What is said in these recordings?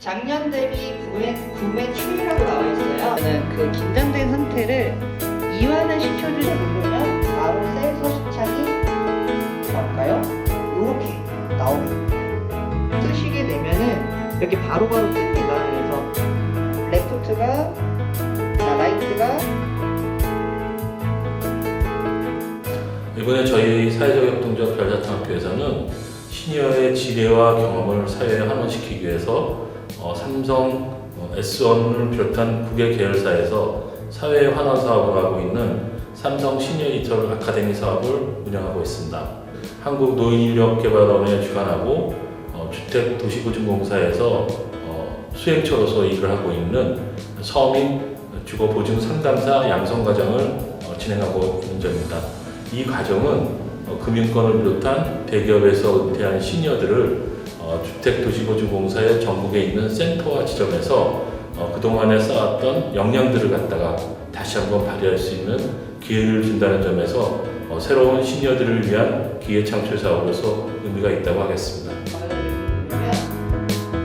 작년 대비 구매, 구매 추이라고 나와 있어요. 저는 그 긴장된 상태를 이완을 시켜주지 누르면 바로 센서 수창이 나올까요? 이렇게 나옵니다. 뜨시게 되면은 이렇게 바로바로 뜹니다. 그래서 레프트가 자, 라이트가 이번에 저희 사회적 협동조합 별자탄학교에서는 시니어의 지혜와 경험을 사회에 환원시키기 위해서 어, 삼성 어, S1을 비롯한 국외 계열사에서 사회 환원 사업을 하고 있는 삼성 시니어 리터럴 아카데미 사업을 운영하고 있습니다. 한국 노인인력개발원에 주관하고 어, 주택도시보증공사에서 어, 수행처로서 일을 하고 있는 서민 주거보증 상담사 양성 과정을 어, 진행하고 있는 점입니다. 이 과정은 어, 금융권을 비롯한 대기업에서 은퇴한 시니어들을 어, 주택도시보증공사의 전국에 있는 센터와 지점에서 어, 그동안에 쌓았던 역량들을 갖다가 다시 한번 발휘할 수 있는 기회를 준다는 점에서 어, 새로운 시니어들을 위한 기회 창출 사업으로서 의미가 있다고 하겠습니다.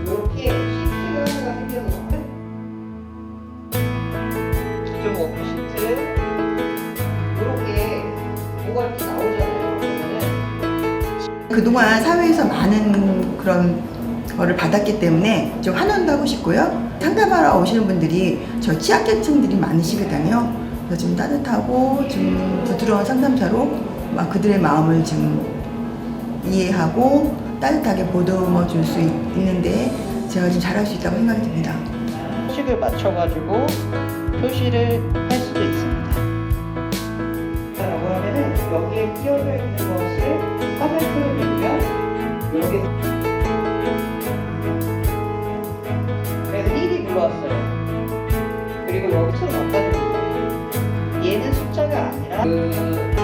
이렇게 시트가 시트 이렇게 뭐가 이렇게 나오잖아요. 그동안 사회에서 많은 그런 거를 받았기 때문에 좀 환원도 하고 싶고요. 상담하러 오시는 분들이 저 취약계층들이 많으시거든요. 그래서 좀 따뜻하고 좀 부드러운 상담사로 막 그들의 마음을 좀 이해하고 따뜻하게 보듬어 줄 수 있는데 제가 좀 잘할 수 있다고 생각이 듭니다. 식을 맞춰가지고 표시를 할 수도 있습니다. 라고 하면은 여기에 그래서 1이 들어왔어요. 그리고 여기처럼 어디다 는 얘는 숫자가 아니라 그